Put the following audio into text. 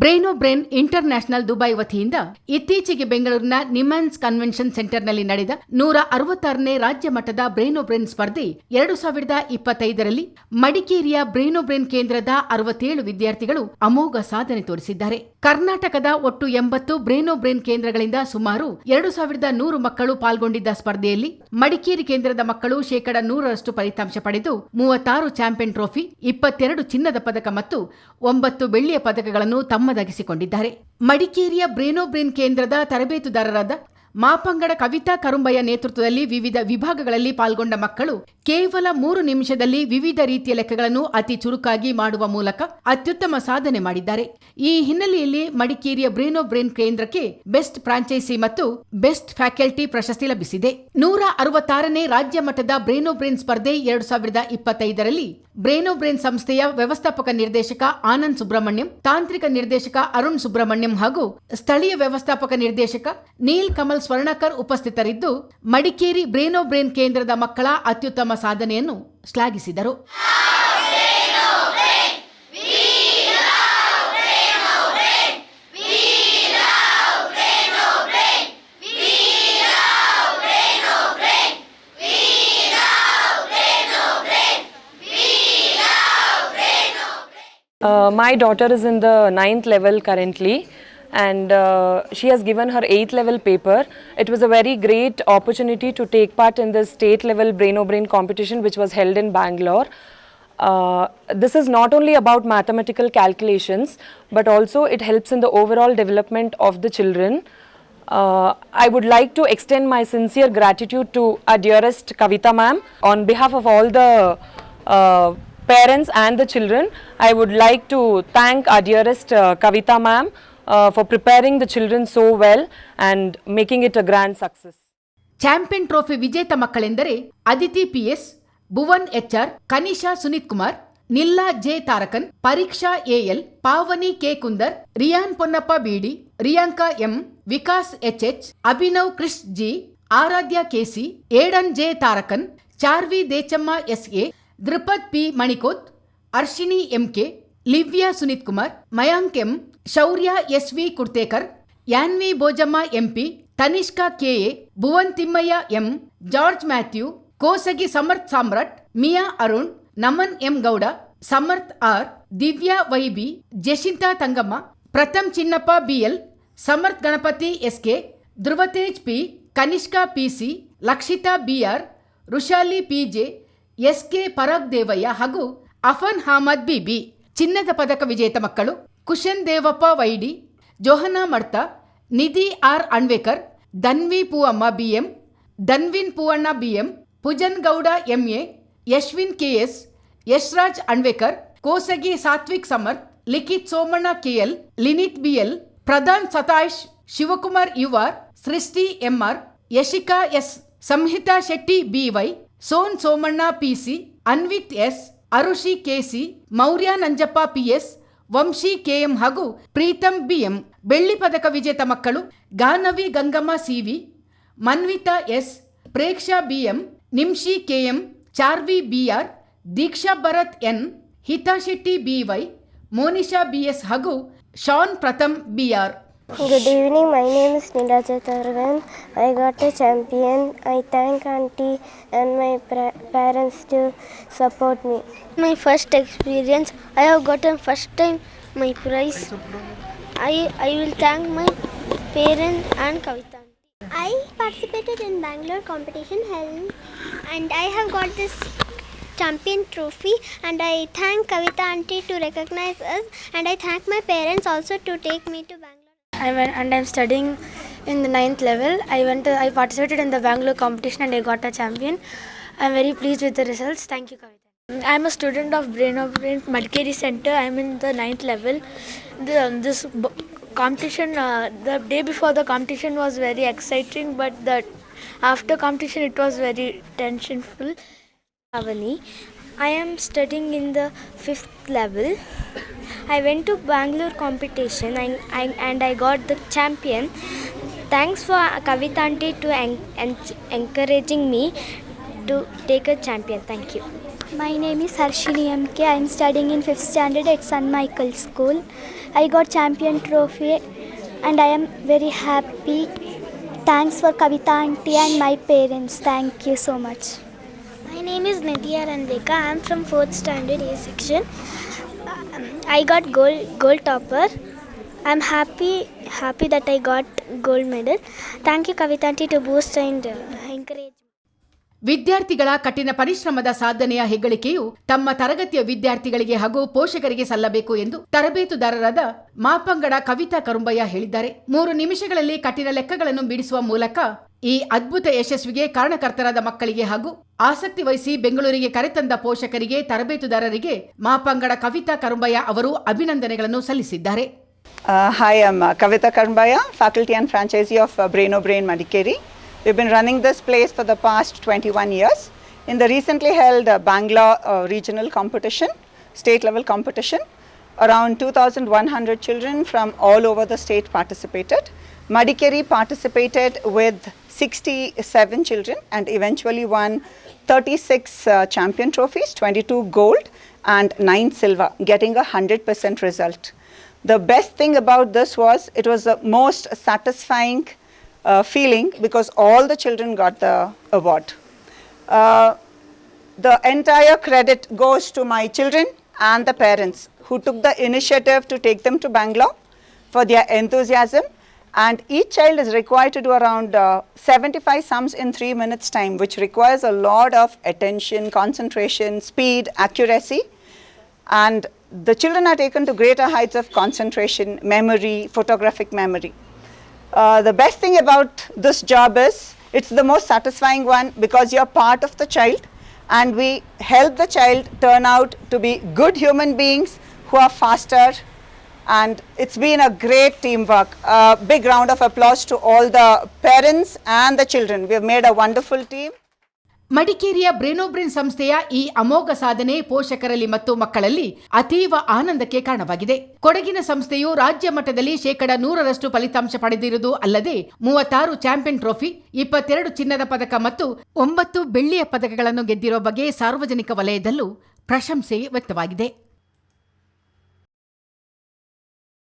ಬ್ರೈನೋ brain inter Dubai ವತಿಯಿಂದ ಇತ್ತೀಚೆಗೆ ಬೆಂಗಳೂರಿನ ನಿಮನ್ಸ್ ಕನ್ವೆನ್ಷನ್ ಸೆಂಟರ್ನಲ್ಲಿ ನಡೆದ ನೂರ ಅರವತ್ತಾರನೇ ರಾಜ್ಯ ಮಟ್ಟದ ಬ್ರೇನೋ ಬ್ರೇನ್ ಸ್ಪರ್ಧೆ ಎರಡು ಸಾವಿರದ ಇಪ್ಪತ್ತೈದರಲ್ಲಿ ಮಡಿಕೇರಿಯ ಬ್ರೇನೋ ಬ್ರೇನ್ ಕೇಂದ್ರದ ಅರವತ್ತೇಳು ವಿದ್ಯಾರ್ಥಿಗಳು ಅಮೋಘ ಸಾಧನೆ ತೋರಿಸಿದ್ದಾರೆ. ಕರ್ನಾಟಕದ ಒಟ್ಟು ಎಂಬತ್ತು ಬ್ರೇನೋ ಬ್ರೇನ್ ಕೇಂದ್ರಗಳಿಂದ ಸುಮಾರು ಎರಡು ಸಾವಿರದ ನೂರು ಮಕ್ಕಳು ಪಾಲ್ಗೊಂಡಿದ್ದ ಸ್ಪರ್ಧೆಯಲ್ಲಿ ಮಡಿಕೇರಿ ಕೇಂದ್ರದ ಮಕ್ಕಳು ಶೇಕಡ ನೂರರಷ್ಟು ಫಲಿತಾಂಶ ಪಡೆದು ಮೂವತ್ತಾರು ಚಾಂಪಿಯನ್ ಟ್ರೋಫಿ, ಇಪ್ಪತ್ತೆರಡು ಚಿನ್ನದ ಪದಕ ಮತ್ತು ಒಂಬತ್ತು ಬೆಳ್ಳಿಯ ಪದಕಗಳನ್ನು ತಮ್ಮದಾಗಿಸಿಕೊಂಡಿದ್ದಾರೆ. ಮಡಿಕೇರಿಯ ಬ್ರೇನೋ ಬ್ರೇನ್ ಕೇಂದ್ರದ ತರಬೇತುದಾರರಾದ ಮಾಪಂಗಡ ಕವಿತಾ ಕರುಂಬಯ್ಯ ನೇತೃತ್ವದಲ್ಲಿ ವಿವಿಧ ವಿಭಾಗಗಳಲ್ಲಿ ಪಾಲ್ಗೊಂಡ ಮಕ್ಕಳು ಕೇವಲ ಮೂರು ನಿಮಿಷದಲ್ಲಿ ವಿವಿಧ ರೀತಿಯ ಲೆಕ್ಕಗಳನ್ನು ಅತಿ ಚುರುಕಾಗಿ ಮಾಡುವ ಮೂಲಕ ಅತ್ಯುತ್ತಮ ಸಾಧನೆ ಮಾಡಿದ್ದಾರೆ. ಈ ಹಿನ್ನೆಲೆಯಲ್ಲಿ ಮಡಿಕೇರಿಯ ಬ್ರೇನೋ ಬ್ರೇನ್ ಕೇಂದ್ರಕ್ಕೆ ಬೆಸ್ಟ್ ಫ್ರಾಂಚೈಸಿ ಮತ್ತು ಬೆಸ್ಟ್ ಫ್ಯಾಕಲ್ಟಿ ಪ್ರಶಸ್ತಿ ಲಭಿಸಿದೆ. ನೂರ ಅರವತ್ತಾರನೇ ರಾಜ್ಯ ಮಟ್ಟದ ಬ್ರೇನೋ ಬ್ರೇನ್ ಸ್ಪರ್ಧೆ ಎರಡು ಸಾವಿರದ ಇಪ್ಪತ್ತೈದರಲ್ಲಿ ಬ್ರೇನೋ ಬ್ರೇನ್ ಸಂಸ್ಥೆಯ ವ್ಯವಸ್ಥಾಪಕ ನಿರ್ದೇಶಕ ಆನಂದ್ ಸುಬ್ರಹ್ಮಣ್ಯಂ, ತಾಂತ್ರಿಕ ನಿರ್ದೇಶಕ ಅರುಣ್ ಸುಬ್ರಹ್ಮಣ್ಯಂ ಹಾಗೂ ಸ್ಥಳೀಯ ವ್ಯವಸ್ಥಾಪಕ ನಿರ್ದೇಶಕ ನೀಲ್ ಕಮಲ್ ಸ್ವರ್ಣಕರ್ ಉಪಸ್ಥಿತರಿದ್ದು ಮಡಿಕೇರಿ ಬ್ರೇನೋ ಬ್ರೇನ್ ಕೇಂದ್ರದ ಮಕ್ಕಳ ಅತ್ಯುತ್ತಮ ಸಾಧನೆಯನ್ನು ಶ್ಲಾಘಿಸಿದರು. Uh, my daughter is in the ninth level currently. And uh, she has given her eighth level paper. It was a very great opportunity to take part in the state level brain o brain competition which was held in Bangalore. Uh, this is not only about mathematical calculations but also it helps in the overall development of the children. Uh, I would like to extend my sincere gratitude to our dearest Kavita ma'am on behalf of all the uh, parents and the children. I would like to thank our dearest uh, Kavita ma'am for preparing the children so well and making it a grand success. Champion trophy ವಿಜೇತ ಮಕ್ಕಳೆಂದರೆ Aditi PS Bhuvan HR Kanisha Suneeth Kumar Nilla J Tarakan Pariksha AL Pavani K Kunder Riyan Ponnappa BD Riyanka M Vikas HH Abhinav Krish G Aradhya KC Aiden J Tarakan Charvi Dechamma SA Drupad P Manikoth Arshini MK Livya Suneeth Kumar Mayank M Shaurya S V Kurtekar, Yanvi Bojamma MP, Tanishka KA Bhuvan Thimmaiah M, George Mathew, Kosagi Samarth Samrat, Mia Arun, Naman M Gowda, Samarth R, Divya YB, Jashinta Thangamma, Pratham Chinnappa BL, Samarth Ganapathi SK, Dhruvatej P, Kanishka PC, Lakshitha BR J PJ, SK Parag Devaiah ಹಾಗೂ Afan Hamad BB. ಚಿನ್ನದ ಪದಕ ವಿಜೇತ ಮಕ್ಕಳು Kushan Devappa ವೈಡಿ Johanna ಮಡ್ತಾ Nidhi R Anvekar Dhanvi Poovamma BM Dhanvin Poovanna BM Pujan Gowda MA Yashwin KS Yashraj Anvekar Kosagi Satvik Samarth Likhith Somanna KL Linith BL Pradhan Satash Shivakumar UR Srishti MR Yashika S Samhita Shetty BY soan Somanna PC Anvith S Arushi KC Maurya Nanjappa PS Vamshi KM ಹಾಗೂ Preetham BM ಬೆಳ್ಳಿ ಪದಕ ವಿಜೇತ ಮಕ್ಕಳು Ganavi, Gangamma, CV, Manvitha S, Preksha BM Nimshi KM Charvi BR Deeksha Bharath N Hita Shetty BY Monisha BS ಹಾಗೂ Shan Pratham BR Good evening, my name is Nilaja Targan. I got a champion. I thank auntie and my pra- parents to support me. My first experience, I have gotten first time my prize. I, I will thank my parents and Kavita. I participated in Bangalore competition held and I have got this champion trophy and I thank Kavita auntie to recognize us and I thank my parents also to take me to Bangalore. I went and I'm studying in the ninth level. I went to, I participated in the Bangalore competition and I got a champion. I'm very pleased with the results. Thank you, Kavita. I'm a student of Brain of Brain Madkeri Center. I'm in the ninth level. The, this b- competition, uh, the day before the competition was very exciting, but the after competition it was very tensionful. Avani. I am studying in the fifth level. I went to Bangalore competition and, and, and I got the champion. Thanks for Kavita auntie to en- en- encouraging me to take a champion. Thank you. My name is Harshini MK. I am studying in 5th standard at St. Michael's School. I got champion trophy and I am very happy. Thanks for Kavita auntie and my parents. Thank you so much. My name is Nidya Ranvika. I am from 4th standard A section. I got gold gold topper. I'm happy happy that I got gold medal. Thank you Kavita aunty to boost and uh, encourage. ವಿದ್ಯಾರ್ಥಿಗಳ ಕಠಿಣ ಪರಿಶ್ರಮದ ಸಾಧನೆಯ ಹೆಗ್ಗಳಿಕೆಯು ತಮ್ಮ ತರಗತಿಯ ವಿದ್ಯಾರ್ಥಿಗಳಿಗೆ ಹಾಗೂ ಪೋಷಕರಿಗೆ ಸಲ್ಲಬೇಕು ಎಂದು ತರಬೇತುದಾರರಾದ ಮಾಪಂಗಡ ಕವಿತಾ ಕರುಂಬಯ್ಯ ಹೇಳಿದ್ದಾರೆ. ಮೂರು ನಿಮಿಷಗಳಲ್ಲಿ ಕಠಿಣ ಲೆಕ್ಕಗಳನ್ನು ಬಿಡಿಸುವ ಮೂಲಕ ಈ ಅದ್ಭುತ ಯಶಸ್ವಿಗೆ ಕಾರಣಕರ್ತರಾದ ಮಕ್ಕಳಿಗೆ ಹಾಗೂ ಆಸಕ್ತಿ ವಹಿಸಿ ಬೆಂಗಳೂರಿಗೆ ಕರೆತಂದ ಪೋಷಕರಿಗೆ ತರಬೇತುದಾರರಿಗೆ ಮಾಪಂಗಡ ಕವಿತಾ ಕರುಂಬಯ್ಯ ಅವರು ಅಭಿನಂದನೆಗಳನ್ನು ಸಲ್ಲಿಸಿದ್ದಾರೆ. Uh, Kavitha Karumbaiah faculty Kavita franchisee of and franchisee of We've been running this place for the past 21 years. In the recently held uh, Bangalore uh, regional competition, state level competition, around 2,100 children from all over the state participated. Madikeri participated with 67 children and eventually won 36 uh, champion trophies, 22 gold and 9 silver, getting a 100% result. The best thing about this was it was the most satisfying uh, feeling because all the children got the award. Uh, the entire credit goes to my children and the parents who took the initiative to take them to Bangalore for their enthusiasm. And each child is required to do around uh, 75 sums in three minutes' time, which requires a lot of attention, concentration, speed, accuracy and the children are taken to greater heights of concentration, memory, photographic memory. Uh, the best thing about this job is it's the most satisfying one because you're part of the child and we help the child turn out to be good human beings who are faster and it's been a great teamwork. A big round of applause to all the parents and the children. We have made a wonderful team. ಮಡಿಕೇರಿಯ ಬ್ರೇನೋಬ್ರೇನ್ ಸಂಸ್ಥೆಯ ಈ ಅಮೋಘ ಸಾಧನೆ ಪೋಷಕರಲ್ಲಿ ಮತ್ತು ಮಕ್ಕಳಲ್ಲಿ ಅತೀವ ಆನಂದಕ್ಕೆ ಕಾರಣವಾಗಿದೆ. ಕೊಡಗಿನ ಸಂಸ್ಥೆಯು ರಾಜ್ಯ ಮಟ್ಟದಲ್ಲಿ ಶೇಕಡ ನೂರರಷ್ಟು ಫಲಿತಾಂಶ ಪಡೆದಿರುವುದು ಅಲ್ಲದೆ ಮೂವತ್ತಾರು ಚಾಂಪಿಯನ್ ಟ್ರೋಫಿ, ಇಪ್ಪತ್ತೆರಡು ಚಿನ್ನದ ಪದಕ ಮತ್ತು ಒಂಬತ್ತು ಬೆಳ್ಳಿಯ ಪದಕಗಳನ್ನು ಗೆದ್ದಿರುವ ಬಗ್ಗೆ ಸಾರ್ವಜನಿಕ ವಲಯದಲ್ಲೂ ಪ್ರಶಂಸೆ ವ್ಯಕ್ತವಾಗಿದೆ.